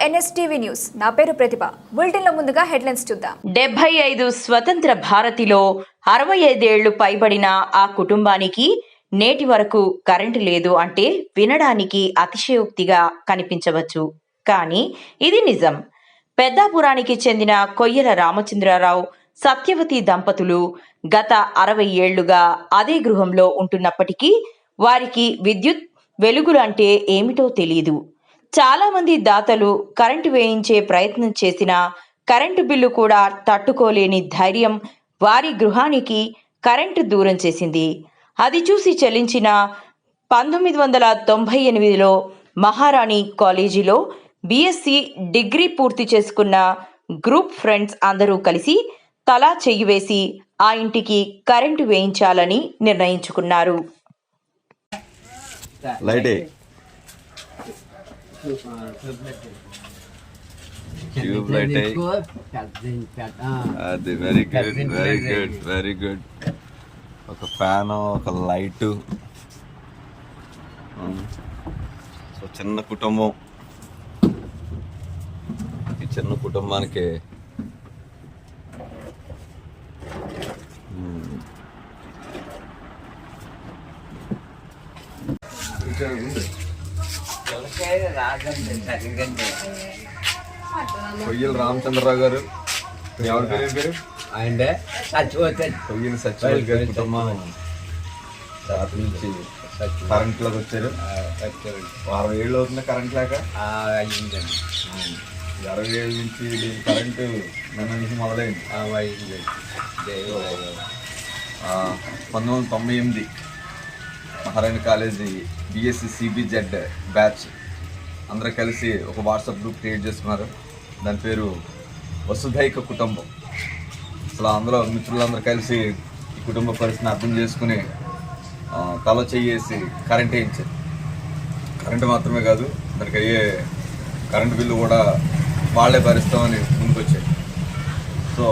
NSTV news. నా పేరు ప్రతిభ. బులెటిన్లో ముందుగా హెడ్లైన్స్ చూద్దాం. డెబ్బై ఐదు స్వతంత్ర భారతిలో అరవై ఐదేళ్ళు పైబడిన ఆ కుటుంబానికి నేటి వరకు కరెంటు లేదు అంటే వినడానికి అతిశయోక్తిగా కనిపించవచ్చు. కానీ ఇది నిజం. పెద్దాపురానికి చెందిన కొయ్యల రామచంద్రరావు సత్యవతి దంపతులు గత అరవై ఏళ్ళుగా అదే గృహంలో ఉంటున్నప్పటికీ వారికి విద్యుత్ వెలుగులు అంటే ఏమిటో తెలియదు చాలా మంది దాతలు కరెంటు వేయించే ప్రయత్నం చేసినా కరెంటు బిల్లు కూడా తట్టుకోలేని ధైర్యం వారి గృహానికి కరెంటు దూరం చేసింది. అది చూసి చెల్లించిన పంతొమ్మిది వందల తొంభై ఎనిమిదిలో మహారాణి కాలేజీలో బీఎస్సీ డిగ్రీ పూర్తి చేసుకున్న గ్రూప్ ఫ్రెండ్స్ అందరూ కలిసి తలా చెయ్యి వేసి ఆ ఇంటికి కరెంటు వేయించాలని నిర్ణయించుకున్నారు. ట్యూబ్ లైట్ అది very good very good very good ఒక ఫ్యాన్ ఒక లైట్. సో చిన్న కుటుంబం. ఈ చిన్న కుటుంబానికి. మ్మ్. కొయ్యల రామచంద్రరావు గారు? ఎవరి పేరు పేరు? అంటే చచ్చిపోతే కొయ్యల సత్యవతి గారి కుటుంబం. రాత్రి నుంచి కరెంట్లోకి వచ్చారు. అరవై ఏళ్ళు అవుతుంది కరెంట్ లేక? అయ్యిందండి. అరవై ఏళ్ళ నుంచి కరెంటు నిన్న నుంచి మొదలైంది. పంతొమ్మిది వందల తొంభై ఎనిమిది మహారాణి కాలేజీ బిఎస్సి సిబిజెడ్ బ్యాచ్ అందరూ కలిసి ఒక వాట్సాప్ గ్రూప్ క్రియేట్ చేసుకున్నారు. దాని పేరు వసుధైక కుటుంబం. అసలు అందులో మిత్రులందరూ కలిసి ఈ కుటుంబ పరిస్థితిని అర్థం చేసుకుని తల చేసి కరెంట్ వేయించారు కరెంటు మాత్రమే కాదు దానికి అయ్యే కరెంటు బిల్లు కూడా వాళ్ళే భరిస్తామని ముందుకొచ్చాయి సో